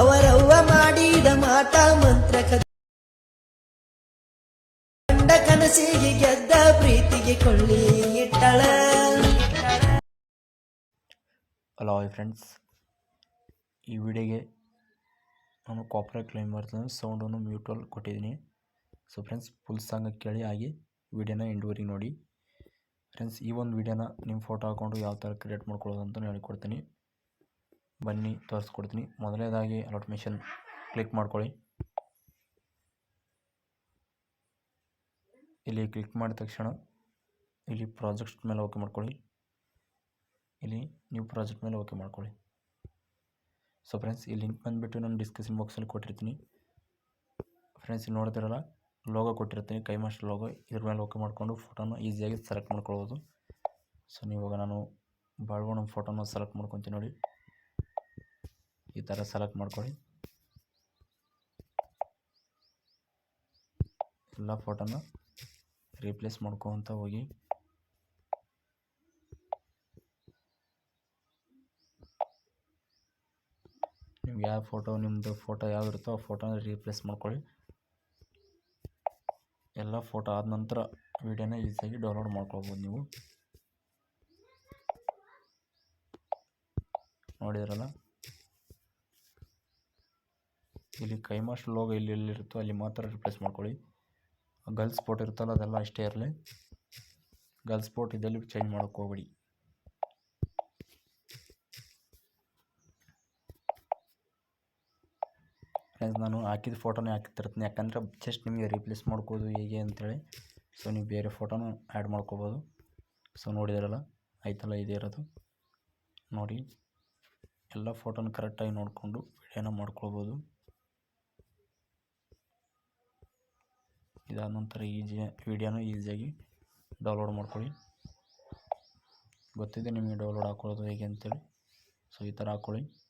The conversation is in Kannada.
ಅವರವ್ವ ಮಾಡಿದ ಮಾತಾ ಮಂತ್ರ ಕಂಡ ಕನಸಿಗೆ ಗೆದ್ದ ಪ್ರೀತಿಗೆ ಕೊಳ್ಳಿ ಇಟ್ಟಳ. ಹಲೋ ಫ್ರೆಂಡ್ಸ್ ಈ ವಿಡಿಯೋಗೆ ನಾನು ಕಾಪರ್ ಕ್ಲೈಮ್ ಮಾಡ್ತೀನಿ ಸೌಂಡನ್ನು ಮ್ಯೂಟಲ್ ಕೊಟ್ಟಿದ್ದೀನಿ. ಸೊ ಫ್ರೆಂಡ್ಸ್ ಫುಲ್ ಸಾಂಗ್ ಕೇಳಿ ಆಗಿ ವಿಡಿಯೋನ ಎಂಡುವರೆಗೆ ನೋಡಿ. ಫ್ರೆಂಡ್ಸ್ ಈ ಒಂದು ವಿಡಿಯೋನ ನಿಮ್ಮ ಫೋಟೋ ಹಾಕ್ಕೊಂಡು ಯಾವ ಥರ ಕ್ರಿಯೇಟ್ ಮಾಡ್ಕೊಳ್ಳೋದು ಅಂತ ಹೇಳಿಕೊಡ್ತೀನಿ. ಬನ್ನಿ, ತೋರಿಸ್ಕೊಡ್ತೀನಿ. ಮೊದಲನೇದಾಗಿ ಅಲಾಟ್ ಮಿಷನ್ ಕ್ಲಿಕ್ ಮಾಡ್ಕೊಳ್ಳಿ. ಇಲ್ಲಿ ಕ್ಲಿಕ್ ಮಾಡಿದ ತಕ್ಷಣ ಇಲ್ಲಿ ಪ್ರಾಜೆಕ್ಟ್ ಮೇಲೆ ಓಕೆ ಮಾಡ್ಕೊಳ್ಳಿ. ಇಲ್ಲಿ ನ್ಯೂ ಪ್ರಾಜೆಕ್ಟ್ ಮೇಲೆ ಓಕೆ ಮಾಡ್ಕೊಳ್ಳಿ. ಸೊ ಫ್ರೆಂಡ್ಸ್, ಈ ಲಿಂಕ್ ಬಂದುಬಿಟ್ಟು ನಾನು ಡಿಸ್ಕ್ರಿಪ್ಷನ್ ಬಾಕ್ಸಲ್ಲಿ ಕೊಟ್ಟಿರ್ತೀನಿ. ಫ್ರೆಂಡ್ಸ್, ಇಲ್ಲಿ ನೋಡ್ತಿರಲ್ಲ, ಲೋಗೋ ಕೊಟ್ಟಿರ್ತೀನಿ. ಕೈ ಮಾಸ್ಟರ್ ಲೋಗೋ, ಇದ್ರ ಮೇಲೆ ಓಕೆ ಮಾಡಿಕೊಂಡು ಫೋಟೋನ ಈಸಿಯಾಗಿ ಸೆಲೆಕ್ಟ್ ಮಾಡ್ಕೊಳ್ಬೋದು. ಸೊ ನೀವಾಗ ನಾನು ಬಾಳ್ವಣ ಫೋಟೋನ ಸೆಲೆಕ್ಟ್ ಮಾಡ್ಕೊತೀನಿ ನೋಡಿ. ಈ ಥರ ಸೆಲೆಕ್ಟ್ ಮಾಡ್ಕೊಳ್ಳಿ. ಎಲ್ಲ ಫೋಟೋನ ರೀಪ್ಲೇಸ್ ಮಾಡ್ಕೊತ ಹೋಗಿ. ನಿಮ್ಗೆ ಯಾವ ಫೋಟೋ ನಿಮ್ಮದು ಫೋಟೋ ಯಾವ ಇರುತ್ತೋ ಆ ಫೋಟೋನ ರೀಪ್ಲೇಸ್ ಮಾಡ್ಕೊಳ್ಳಿ. ಎಲ್ಲ ಫೋಟೋ ಆದ ನಂತರ ವಿಡಿಯೋನ ಈಸಿಯಾಗಿ ಡೌನ್ಲೋಡ್ ಮಾಡ್ಕೊಳ್ಬೋದು ನೀವು. ನೋಡಿದ್ರಲ್ಲ? ಇಲ್ಲಿ ಕೈಮಾಸ್ಟ್ ಲೋಗೋ ಇಲ್ಲಿ ಎಲ್ಲಿರುತ್ತೋ ಅಲ್ಲಿ ಮಾತ್ರ ರಿಪ್ಲೇಸ್ ಮಾಡ್ಕೊಳ್ಳಿ. ಗರ್ಲ್ಸ್ ಸ್ಪೋರ್ಟ್ ಇರುತ್ತಲ್ಲ ಅದೆಲ್ಲ ಅಷ್ಟೇ ಇರಲಿ. ಗರ್ಲ್ಸ್ ಸ್ಪೋರ್ಟ್ ಇದೆಲ್ಲಿ ಚೇಂಜ್ ಮಾಡೋಕ್ಕೆ ಹೋಗ್ಬೇಡಿ. ಫ್ರೆಂಡ್ಸ್ ನಾನು ಹಾಕಿದ ಫೋಟೋನೇ ಹಾಕಿರ್ತೀನಿ. ಯಾಕಂದರೆ ಜಸ್ಟ್ ನಿಮಗೆ ರೀಪ್ಲೇಸ್ ಮಾಡ್ಕೋದು ಹೇಗೆ ಅಂತೇಳಿ. ಸೊ ನೀವು ಬೇರೆ ಫೋಟೋನೂ ಆ್ಯಡ್ ಮಾಡ್ಕೋಬೋದು. ಸೊ ನೋಡಿದಿರಲ್ಲ? ಆಯ್ತಲ್ಲ, ಇದೇ ಇರೋದು. ನೋಡಿ. ಎಲ್ಲ ಫೋಟೋನ ಕರೆಕ್ಟಾಗಿ ನೋಡಿಕೊಂಡು ವಿಡಿಯೋನ ಮಾಡ್ಕೊಳ್ಬೋದು. ಇದಾದ ನಂತರ ಈಜಿ ವಿಡಿಯೋನ ಈಸಿಯಾಗಿ ಡೌನ್ಲೋಡ್ ಮಾಡ್ಕೊಳ್ಳಿ. ಗೊತ್ತಿದೆ ನಿಮಗೆ ಡೌನ್ಲೋಡ್ ಹಾಕೊಳ್ಳೋದು ಹೇಗೆ ಅಂತೇಳಿ. ಸೊ, ಈ ಥರ ಹಾಕ್ಕೊಳ್ಳಿ